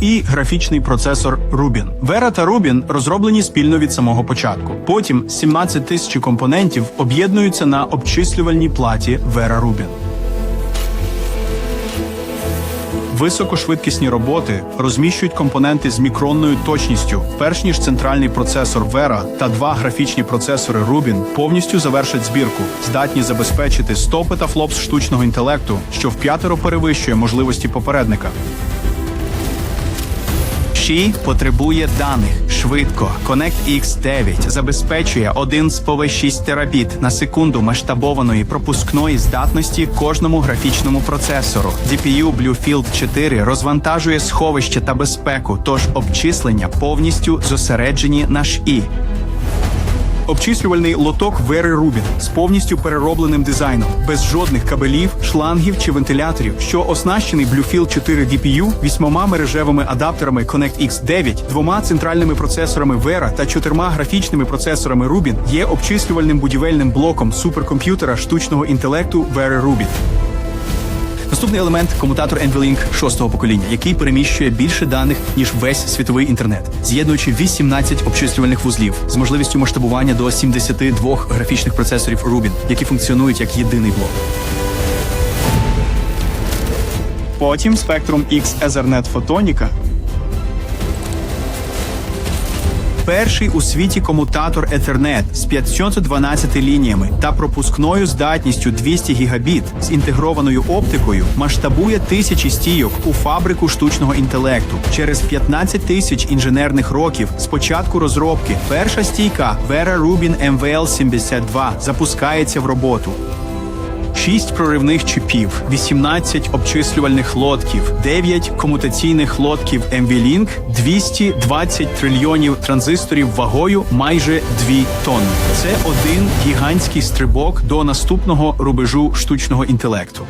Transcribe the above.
і графічний процесор Rubin. Vera та Rubin розроблені спільно від самого початку. Потім 17 тисяч компонентів об'єднуються на обчислювальній платі Vera Rubin. Високошвидкісні роботи розміщують компоненти з мікронною точністю, перш ніж центральний процесор Vera та два графічні процесори Rubin повністю завершать збірку, здатні забезпечити 100 петафлопс штучного інтелекту, що вп'ятеро перевищує можливості попередника. Ші потребує даних швидко. Connect X9 забезпечує 1,6 терабіт на секунду масштабованої пропускної здатності кожному графічному процесору. DPU Bluefield 4 розвантажує сховище та безпеку, тож обчислення повністю зосереджені на ШІ. Обчислювальний лоток Вери Рубін з повністю переробленим дизайном, без жодних кабелів, шлангів чи вентиляторів, що оснащений Bluefield 4 DPU, вісьмома мережевими адаптерами Connect X9, двома центральними процесорами Vera та чотирма графічними процесорами Rubin, є обчислювальним будівельним блоком суперкомп'ютера штучного інтелекту Vera Rubin. Наступний елемент комутатор NVLink шостого покоління, який переміщує більше даних ніж весь світовий інтернет, з'єднуючи 18 обчислювальних вузлів з можливістю масштабування до 72 графічних процесорів Rubin, які функціонують як єдиний блок. Потім Spectrum X Ethernet Photonica Перший у світі комутатор Ethernet з 512 лініями та пропускною здатністю 200 гігабіт з інтегрованою оптикою масштабує тисячі стійок у фабрику штучного інтелекту. Через 15 тисяч інженерних років з початку розробки перша стійка Vera Rubin MVL-72 запускається в роботу. 6 проривних чіпів, 18 обчислювальних лотків, 9 комутаційних лотків MV-Link, 220 трильйонів транзисторів вагою майже 2 тонни. Це один гігантський стрибок до наступного рубежу штучного інтелекту.